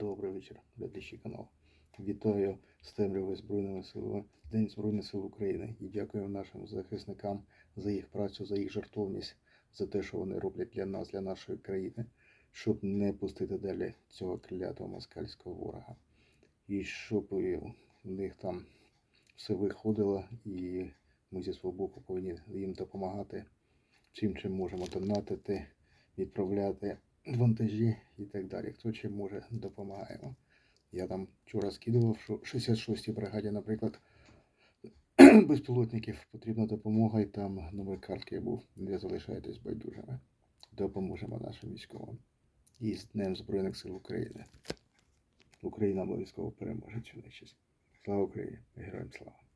Добрий вечір, глядачі каналу. Вітаю з темряви Збройними силами, День Збройних сил України і дякую нашим захисникам за їх працю, за їх жертовність, за те, що вони роблять для нас, для нашої країни, щоб не пустити далі цього клятого москальського ворога. І щоб в них там все виходило, і ми зі свого боку повинні їм допомагати чим чим можемо донатити, відправляти вантажі і так далі. Хто чим може, допомагаємо. Я там вчора скидував, що 66-й бригаді, наприклад, безпілотників потрібна допомога, і там номер картки був. Не залишайтесь байдужими. Допоможемо нашим військовим. І з Днем Збройних сил України. Україна обов'язково переможе цю нечість. Слава Україні! Героям слава!